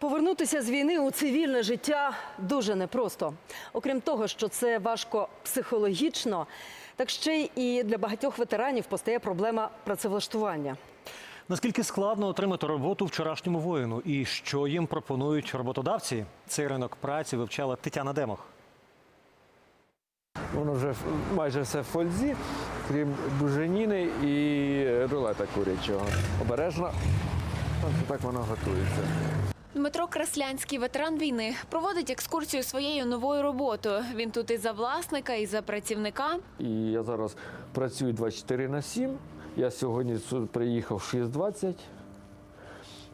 Повернутися з війни у цивільне життя дуже непросто. Окрім того, що це важко психологічно, так ще й і для багатьох ветеранів постає проблема працевлаштування. Наскільки складно отримати роботу вчорашньому воїну і що їм пропонують роботодавці? Цей ринок праці вивчала Тетяна Демох. Воно вже майже все в фользі, крім буженіни і рулета курячого. Обережно. Так воно готується. Дмитро Краслянський, ветеран війни, проводить екскурсію своєю новою роботою. Він тут і за власника, і за працівника. І я зараз працюю 24 на 7. Я сьогодні приїхав в 6.20.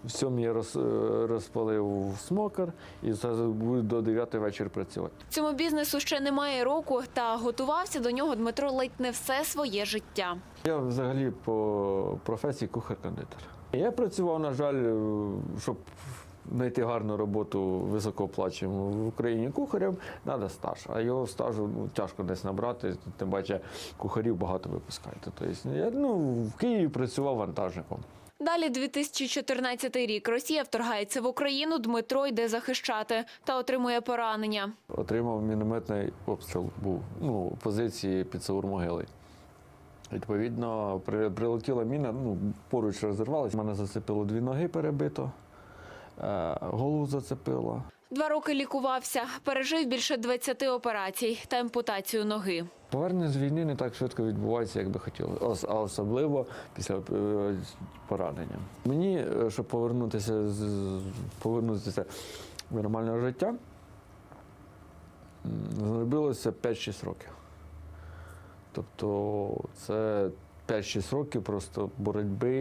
В сьомій я роз, е, розпалив смокер і зараз буду до 9 вечора працювати. Цьому бізнесу ще немає року, та готувався до нього Дмитро ледь не все своє життя. Я взагалі по професії кухар-кондитер. Я працював, на жаль, е, щоб знайти гарну роботу високооплачуємо в Україні кухарем, треба стаж. А його стажу ну, тяжко десь набрати, тим паче кухарів багато випускають. Тобто, я ну, в Києві працював вантажником. Далі 2014 рік. Росія вторгається в Україну. Дмитро йде захищати та отримує поранення. Отримав мінометний обстріл, був ну, позиції під Саур-Могилою. Відповідно, при- прилетіла міна, ну, поруч розірвалася. Мене зацепило дві ноги перебито, голову зацепило. Два роки лікувався, пережив більше 20 операцій та ампутацію ноги. Повернення з війни не так швидко відбувається, як би хотілося, а особливо після е, поранення. Мені, е, щоб повернутися повернутися в нормальне життя, знадобилося 5-6 років. Тобто це 5-6 років просто боротьби,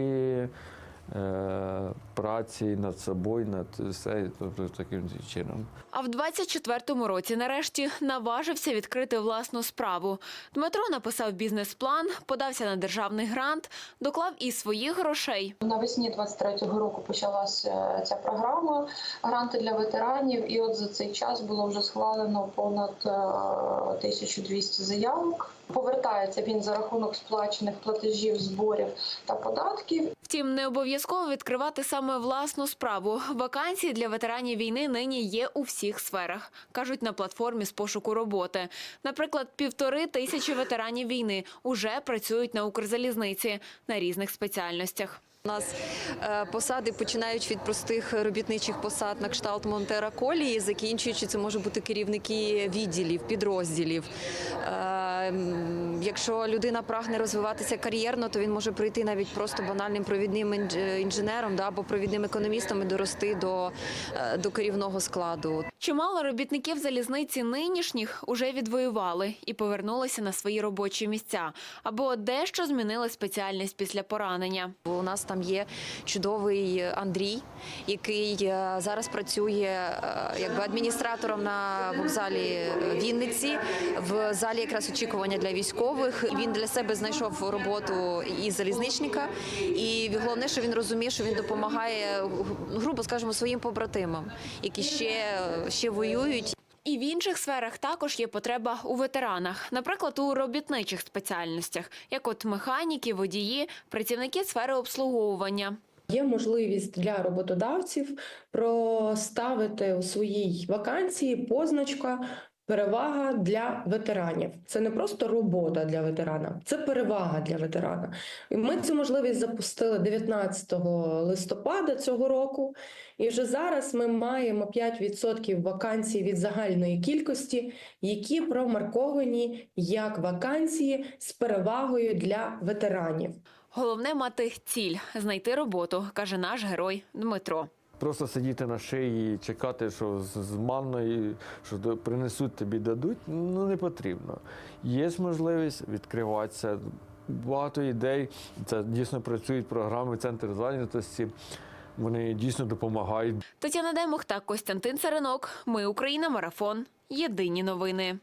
е, праці над собою, над все тобто, таким чином. А в 24-му році нарешті наважився відкрити власну справу. Дмитро написав бізнес-план, подався на державний грант, доклав і своїх грошей. Навесні 23-го року почалася ця програма гранти для ветеранів, і от за цей час було вже схвалено понад е, 1200 заявок. Повертається він за рахунок сплачених платежів, зборів та податків. Втім, не обов'язково відкривати саме власну справу. Вакансії для ветеранів війни нині є у всіх сферах, кажуть на платформі з пошуку роботи. Наприклад, півтори тисячі ветеранів війни уже працюють на Укрзалізниці на різних спеціальностях. У нас е, посади починають від простих робітничих посад на кшталт монтера колії, закінчуючи це може бути керівники відділів, підрозділів. Якщо людина прагне розвиватися кар'єрно, то він може прийти навіть просто банальним провідним інж- інженером да, або провідним економістом і дорости до, е, до керівного складу. Чимало робітників залізниці нинішніх уже відвоювали і повернулися на свої робочі місця, або дещо змінили спеціальність після поранення. У нас там є чудовий Андрій, який е, зараз працює е, якби адміністратором на вокзалі Вінниці в залі якраз очікування для військових. Він для себе знайшов роботу і залізничника. І головне, що він розуміє, що він допомагає, грубо скажемо, своїм побратимам, які ще, ще воюють. І в інших сферах також є потреба у ветеранах, наприклад, у робітничих спеціальностях, як от механіки, водії, працівники сфери обслуговування. Є можливість для роботодавців проставити у своїй вакансії позначка перевага для ветеранів. Це не просто робота для ветерана, це перевага для ветерана. І ми цю можливість запустили 19 листопада цього року. І вже зараз ми маємо 5% вакансій від загальної кількості, які промарковані як вакансії з перевагою для ветеранів. Головне мати ціль знайти роботу, каже наш герой Дмитро. Просто сидіти на шиї і чекати, що з манною, що принесуть тобі дадуть, ну не потрібно. Є можливість відкриватися. Багато ідей. Це дійсно працюють програми Центр зайнятості. Вони дійсно допомагають. Тетяна Демух та Костянтин Царинок. Ми Україна. Марафон. Єдині новини.